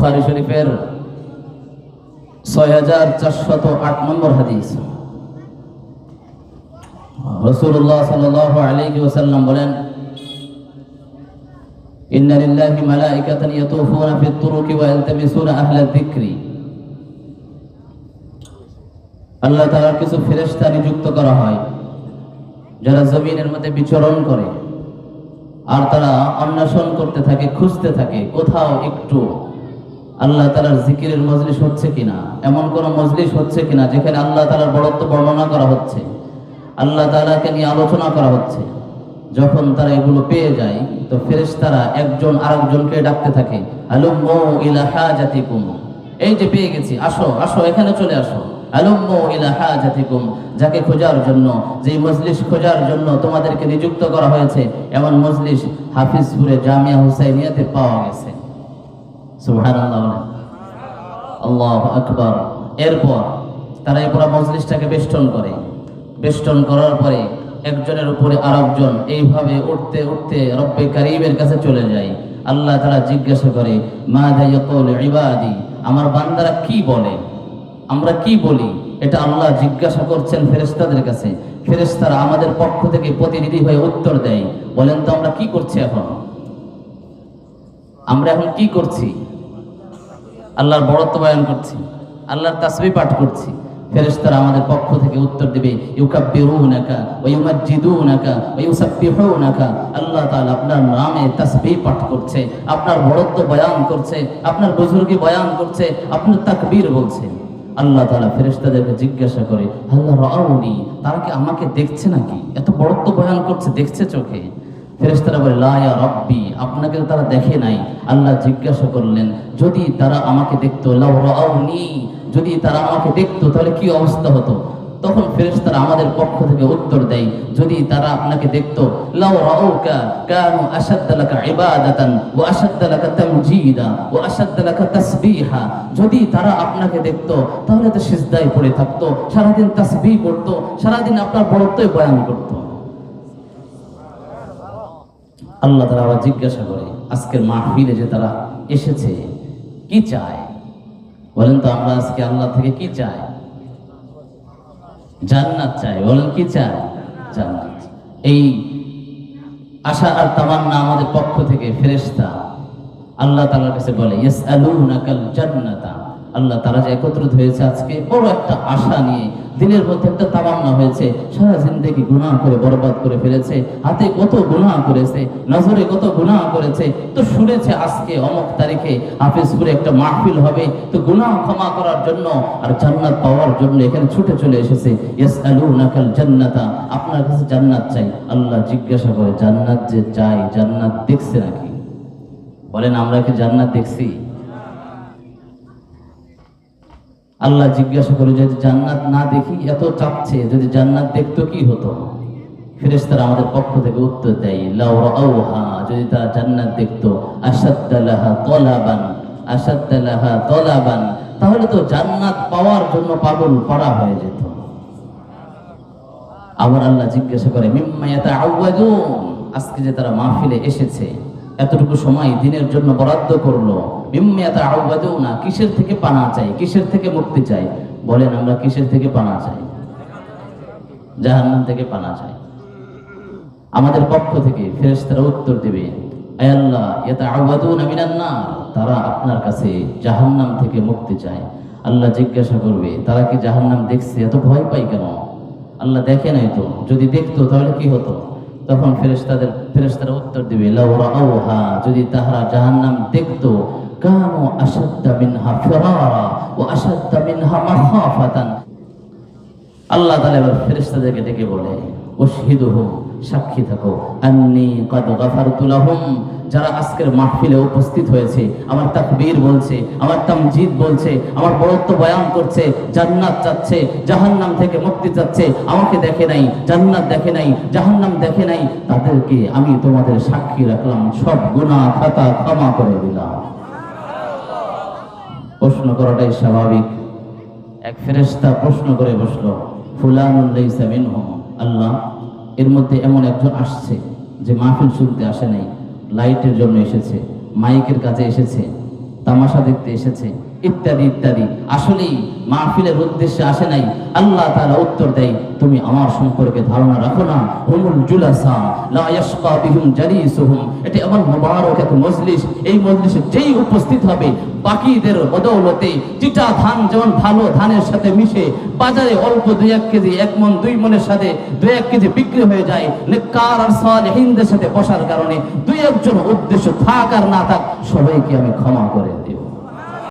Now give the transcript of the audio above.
বুখারি শরীফের ছয় হাজার চারশত আট নম্বর হাদিস রসুল্লাহ সাল আলাইহি ওসাল্লাম বলেন إن لله ملائكة يطوفون في الطرق ويلتمسون أهل الذكر আল্লাহ তাআলার কিছু ফেরেশতা নিযুক্ত করা হয় যারা জমিনের মধ্যে বিচরণ করে আর তারা অন্বেষণ করতে থাকে খুঁজতে থাকে কোথাও একটু আল্লাহ তালার জিকিরের মজলিস হচ্ছে কিনা? এমন কোন মজলিস হচ্ছে কিনা যেখানে আল্লাহ তালার বড়ত্ব বর্ণনা করা হচ্ছে? আল্লাহ তালাকে নিয়ে আলোচনা করা হচ্ছে। যখন তারা এগুলো পেয়ে যায়, তো ফেরেশতারা একজন আরেকজনকে ডাকতে থাকে, আলুম্মু ইলা হাজাতিকুম। এই যে পেয়ে গেছি, আসো আসো, এখানে চলে আসো। আলুম্মু ইলা হাজাতিকুম। যাকে খোঁজার জন্য, যেই মজলিস খোঁজার জন্য তোমাদেরকে নিযুক্ত করা হয়েছে, এমন মজলিস হাফিজপুরে জামিয়া হুসাইনিয়াতে পাওয়া গেছে। সুবহানাল্লাহ আকবার। এরপর তারা পুরো মজলিসটাকে বেষ্টন করে। বেষ্টন করার পরে একজনের উপরে আরেকজন এইভাবে উঠতে উঠতে রব্বে কারিমের কাছে চলে যায়। আল্লাহ তারা জিজ্ঞাসা করে মা ইবাদি? আমার বান্দারা কি বলে? আমরা কি বলি? এটা আল্লাহ জিজ্ঞাসা করছেন ফেরেশতাদের কাছে। ফেরেশতারা আমাদের পক্ষ থেকে প্রতিনিধি হয়ে উত্তর দেয়। বলেন তো আমরা কি করছি এখন? আমরা এখন কি করছি? আল্লাহর বড়ত্ব বয়ান করছি, আল্লাহর তাসবি পাঠ করছি। ফেরেশতারা আমাদের পক্ষ থেকে উত্তর দিবে আল্লাহ আপনার নামে তাসবিহ পাঠ করছে, আপনার বড়ত্ব বয়ান করছে, আপনার বুজুর্গি বয়ান করছে, আপনার তাকবীর বলছে। আল্লাহ তাআলা ফেরেশতাদেরকে জিজ্ঞাসা করে, আল্লাহ রাউনি, তারা কি আমাকে দেখছে নাকি? এত বড়ত্ব বয়ান করছে, দেখছে চোখে? ফেরেশতারা বলে, লা ইয়া রব্বি আপনাকে তারা দেখে নাই। আল্লাহ জিজ্ঞাসা করলেন, যদি তারা আমাকে দেখতো, লাউ রাউনি যদি তারা আমাকে দেখতো, তাহলে কি অবস্থা হতো? তখন ফেরেশতারা আমাদের পক্ষ থেকে উত্তর দেয়, যদি তারা আপনাকে দেখতো, লাউ রাউকা কানু যদি তারা আপনাকে দেখতো, তাহলে তো সিজদায় পড়ে থাকতো, সারাদিন তাসবিহ করতো সারাদিন আপনার বড়ত্বই বয়ান করতো। আল্লাহ তারা আবার জিজ্ঞাসা করে, আজকের মাহফিলে যে তারা এসেছে, কি চায়? বলেন তো, আমরা আজকে আল্লাহ থেকে কি চাই? জান্নাত চাই। বলেন, কি চাই? জান্নাত। এই আশা আর তামান্না আমাদের পক্ষ থেকে ফেরেশতা আল্লাহ তাআলার কাছে বলে, ইয়াসআলুনাকাল জান্নাতা। আল্লাহ তারা যে একত্রিত হয়েছে আজকে, বড় একটা আশা নিয়ে দিনের মধ্যে একটা তামান্না হয়েছে, সারা জিন্দগি গুনাহ করে বরবাদ করে ফেলেছে, হাতে কত গুনাহ করেছে, নজরে কত গুনাহ করেছে, তো শুনেছে আজকে অমুক তারিখে হাফিজপুরে একটা মাহফিল হবে, তো গুনাহ ক্ষমা করার জন্য আর জান্নাত পাওয়ার জন্য এখানে ছুটে চলে এসেছে, ইয়াসআলুনাকাল জান্নাতা, আপনার কাছে জান্নাত চাই, আল্লাহ জিজ্ঞাসা করে, জান্নাত যে চাই, জান্নাত দেখছে নাকি? বলেন, আমরা কি জান্নাত দেখছি? আল্লাহ জিজ্ঞাসা করে যদি জান্নাত না দেখি, এত চাচ্ছে যদি জান্নাত দেখতো কি হতো? ফেরেশতারা আমাদের পক্ষ থেকে উত্তর দেয়, লাউ রাউহা, যদি তারা জান্নাত দেখতো আশাদ্দালাহা তলাবান আশাদ্দালাহা তলাবান, তাহলে তো জান্নাত পাওয়ার জন্য পাগল পড়া হয়ে যেত। আবার আল্লাহ জিজ্ঞাসা করে, মিম্মা ইয়াতাআওয়াজুন? আজকে যে তারা মাহফিলে এসেছে, এতটুকু সময় দিনের জন্য বরাদ্দ করল ইয়াতাআওয়াজুনা কিসের থেকে পানা চাই? কিসের থেকে মুক্তি চাই? বলেন আমরা কিসের থেকে পানা চাই? থেকে পানা চাই। আমাদের পক্ষ থেকে ফেরেশতারা উত্তর দেবে আল্লাহ তারা আপনার কাছে জাহান্নাম থেকে মুক্তি চায়। আল্লাহ জিজ্ঞাসা করবে, তারা কি জাহান্নাম দেখছে? এত ভয় পাই কেন? আল্লাহ দেখে নাই তো। যদি দেখতো, তাহলে কি হতো? তখন ফেরেশতাদের, ফেরেশতারা উত্তর দিবে যদি তাহারা জাহান্নাম দেখতো কানু সাক্ষী থাকো। যারা আজকের মাহফিলে উপস্থিত হয়েছে, আমার তাকবীর বলছে, আমার তামজিদ বলছে, আমার বড়ত্ব বয়ান করছে, জান্নাত চাচ্ছে, জাহান্নাম থেকে মুক্তি চাচ্ছে, আমাকে দেখে নাই, জান্নাত দেখে নাই, জাহান্নাম দেখে নাই, তাদেরকে আমি তোমাদের সাক্ষী রাখলাম, সব গুনাহ খাতা ক্ষমা করে দিলাম। প্রশ্ন করাটাই স্বাভাবিক। এক ফেরেস্তা প্রশ্ন করে বসল ফুলান আল্লাহ, এর মধ্যে এমন একজন আসছে যে মাহফিল শুনতে আসে নাই, লাইটের জন্য এসেছে, মাইকের কাছে এসেছে, তামাশা দেখতে এসেছে ইত্যাদি ইত্যাদি। আসলেই মাহফিলের উদ্দেশ্যে আসে নাই, আল্লাহ তাআলা উত্তর দেয়, তুমি আমার সম্পর্কে ধারণা রাখো না। হুমুল জুলাসা এটা মুবারক, এক মজলিস। এই যেই উপস্থিত হবে, বাকিদের বদৌলতে চিটা ধান যেমন ভালো ধানের সাথে মিশে, বাজারে অল্প দুই এক কেজি, এক মন দুই মনের সাথে দুই এক কেজি বিক্রি হয়ে যায়, নেককার আর সাথে বসার কারণে দুই একজন উদ্দেশ্য থাক আর না থাক, সবাইকে আমি ক্ষমা করে।